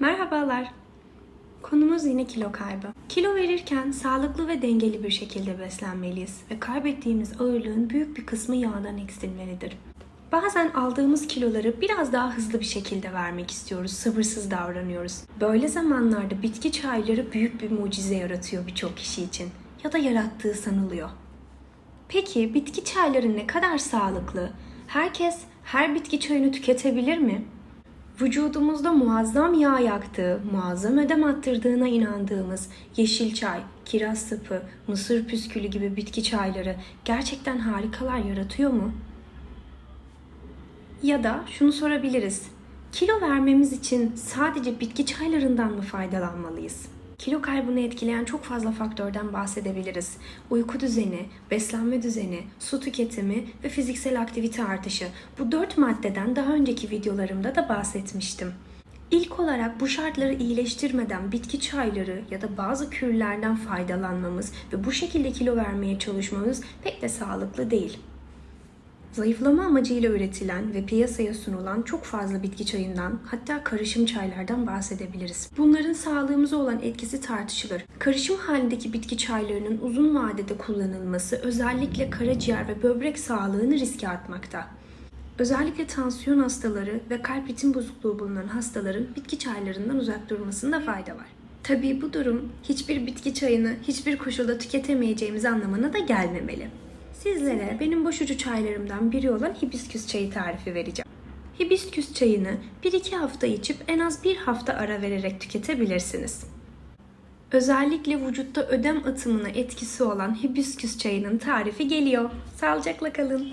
Merhabalar. Konumuz yine kilo kaybı. Kilo verirken sağlıklı ve dengeli bir şekilde beslenmeliyiz ve kaybettiğimiz ağırlığın büyük bir kısmı yağdan eksilmelidir. Bazen aldığımız kiloları biraz daha hızlı bir şekilde vermek istiyoruz, sabırsız davranıyoruz. Böyle zamanlarda bitki çayları büyük bir mucize yaratıyor birçok kişi için ya da yarattığı sanılıyor. Peki bitki çayları ne kadar sağlıklı? Herkes her bitki çayını tüketebilir mi? Vücudumuzda muazzam yağ yaktığı, muazzam ödem attırdığına inandığımız yeşil çay, kiraz sapı, mısır püskülü gibi bitki çayları gerçekten harikalar yaratıyor mu? Ya da şunu sorabiliriz. Kilo vermemiz için sadece bitki çaylarından mı faydalanmalıyız? Kilo kaybını etkileyen çok fazla faktörden bahsedebiliriz. Uyku düzeni, beslenme düzeni, su tüketimi ve fiziksel aktivite artışı. Bu dört maddeden daha önceki videolarımda da bahsetmiştim. İlk olarak bu şartları iyileştirmeden bitki çayları ya da bazı kürlerden faydalanmamız ve bu şekilde kilo vermeye çalışmamız pek de sağlıklı değil. Zayıflama amacıyla üretilen ve piyasaya sunulan çok fazla bitki çayından hatta karışım çaylardan bahsedebiliriz. Bunların sağlığımıza olan etkisi tartışılır. Karışım halindeki bitki çaylarının uzun vadede kullanılması özellikle karaciğer ve böbrek sağlığını riske atmakta. Özellikle tansiyon hastaları ve kalp ritim bozukluğu bulunan hastaların bitki çaylarından uzak durmasında fayda var. Tabii bu durum hiçbir bitki çayını hiçbir koşulda tüketemeyeceğimiz anlamına da gelmemeli. Sizlere benim boşucu çaylarımdan biri olan hibisküs çayı tarifi vereceğim. Hibisküs çayını 1-2 hafta içip en az bir hafta ara vererek tüketebilirsiniz. Özellikle vücutta ödem atımına etkisi olan hibisküs çayının tarifi geliyor. Sağlıcakla kalın.